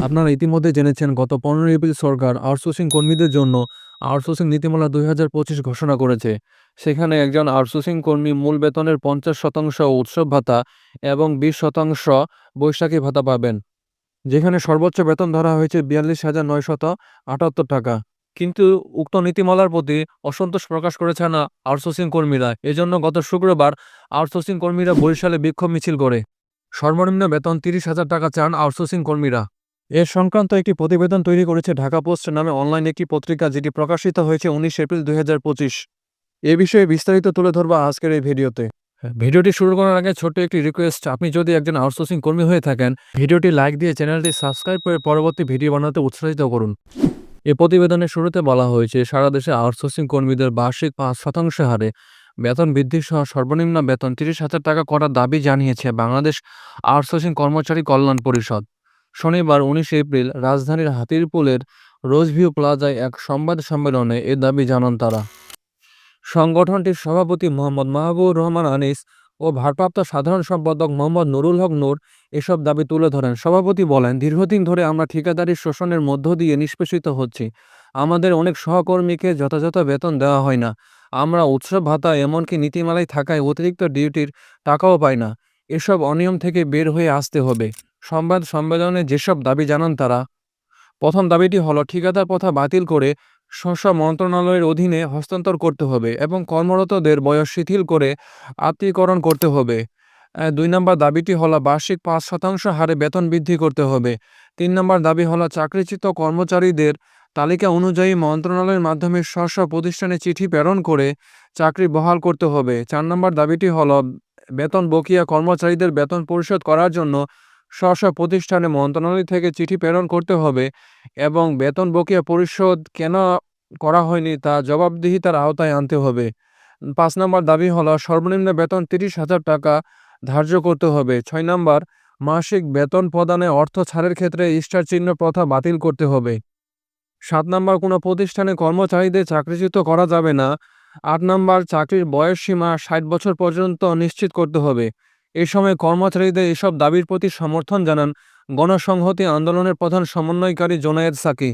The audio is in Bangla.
আপনারা ইতিমধ্যে জেনেছেন, গত পনেরো এপ্রিল সরকার আউটসোর্সিং কর্মীদের জন্য আউটসোর্সিং নীতিমালা দুই হাজার পঁচিশ ঘোষণা করেছে। সেখানে একজন আউটসোর্সিং কর্মী মূল বেতনের পঞ্চাশ শতাংশ উৎসব ভাতা এবং বিশ শতাংশ বৈশাখী ভাতা পাবেন, যেখানে সর্বোচ্চ বেতন ধরা হয়েছে বিয়াল্লিশ হাজার নয়শত আটাত্তর টাকা। কিন্তু উক্ত নীতিমালার প্রতি অসন্তোষ প্রকাশ করেছেন আউটসোর্সিং কর্মীরা। এজন্য গত শুক্রবার আউটসোর্সিং কর্মীরা বরিশালে বিক্ষোভ মিছিল করে। সর্বনিম্ন বেতন তিরিশ হাজার টাকা চান আউটসোর্সিং কর্মীরা। এর সংক্রান্ত একটি প্রতিবেদন তৈরি করেছে ঢাকা পোস্ট নামে অনলাইন একটি পত্রিকা যেটি প্রকাশিত হয়েছে উনিশ এপ্রিল দুই হাজার পঁচিশ। এ বিষয়ে বিস্তারিত তুলে ধরবো আজকের এই ভিডিওতে। হ্যাঁ, ভিডিওটি শুরু করার আগে ছোট্ট একটি রিকোয়েস্ট আপনি যদি একজন আউটসোর্সিং কর্মী হয়ে থাকেন ভিডিওটি লাইক দিয়ে চ্যানেলটি সাবস্ক্রাইব করে পরবর্তী ভিডিও বানাতে উৎসাহিত করুন। এ প্রতিবেদনের শুরুতে বলা হয়েছে সারা দেশে আউটসোর্সিং কর্মীদের বার্ষিক পাঁচ শতাংশ হারে বেতন বৃদ্ধি সহ সর্বনিম্ন বেতন তিরিশ হাজার টাকা করার দাবি জানিয়েছে বাংলাদেশ আউটসোর্সিং কর্মচারী কল্যাণ পরিষদ। শনিবার উনিশ এপ্রিল রাজধানীর হাতিরপুলের রোজভিউ প্লাজায় এক সংবাদ সম্মেলনে এ দাবি জানান তারা। সংগঠনটির সভাপতি মোহাম্মদ মাহবুবুর রহমান আনিস ও ভারপ্রাপ্ত সাধারণ সম্পাদক মোহাম্মদ নুরুল হক নূর এসব দাবি তুলে ধরেন। সভাপতি বলেন, দীর্ঘদিন ধরে আমরা ঠিকাদারি শোষণের মধ্য দিয়ে নিষ্পেষিত হচ্ছি। আমাদের অনেক সহকর্মীকে যথাযথ বেতন দেওয়া হয় না। আমরা উৎসব ভাতা এমনকি নীতিমালায় থাকায় অতিরিক্ত ডিউটির টাকাও পাই না। এসব অনিয়ম থেকে বের হয়ে আসতে হবে। সংবাদ সম্মেলনে যেসব দাবি জানান তারা, প্রথম দাবিটি হলো ঠিকাদার প্রথা বাতিল করে স্ব মন্ত্রণালয়ের অধীনে হস্তান্তর করতে হবে এবং কর্মরতদের বয়স শিথিল করে আত্মীকরণ করতে হবে। দুই নম্বর দাবিটি হলো বার্ষিক পাঁচ শতাংশ হারে বেতন বৃদ্ধি করতে হবে। তিন নম্বর দাবি হলো চাকরিচ্যুত কর্মচারীদের তালিকা অনুযায়ী মন্ত্রণালয়ের মাধ্যমে স্ব প্রতিষ্ঠানে চিঠি প্রেরণ করে চাকরি বহাল করতে হবে। চার নম্বর দাবিটি হলো বেতন বকিয়া কর্মচারীদের বেতন পরিশোধ করার জন্য স্ব স্ব প্রতিষ্ঠানে মন্ত্রণালয় থেকে চিঠি প্রেরণ করতে হবে এবং বেতন বকেয়া পরিশোধ কেন করা হয়নি তা জবাবদিহিতার আওতায় আনতে হবে। পাঁচ নম্বর দাবি হলো সর্বনিম্ন বেতন তিরিশ হাজার টাকা ধার্য করতে হবে। ছয় নম্বর, মাসিক বেতন প্রদানে অর্থ ছাড়ের ক্ষেত্রে স্টার চিহ্ন প্রথা বাতিল করতে হবে। সাত নম্বর, কোনো প্রতিষ্ঠানে কর্মচারীদের চাকরিচ্যুত করা যাবে না। আট নম্বর, চাকরির বয়স সীমা ষাট বছর পর্যন্ত নিশ্চিত করতে হবে। এ সময় কর্মচারীদের এসব দাবির প্রতি সমর্থন জানান গণসংহতি আন্দোলনের প্রধান সমন্বয়কারী জোনায়েদ সাকি।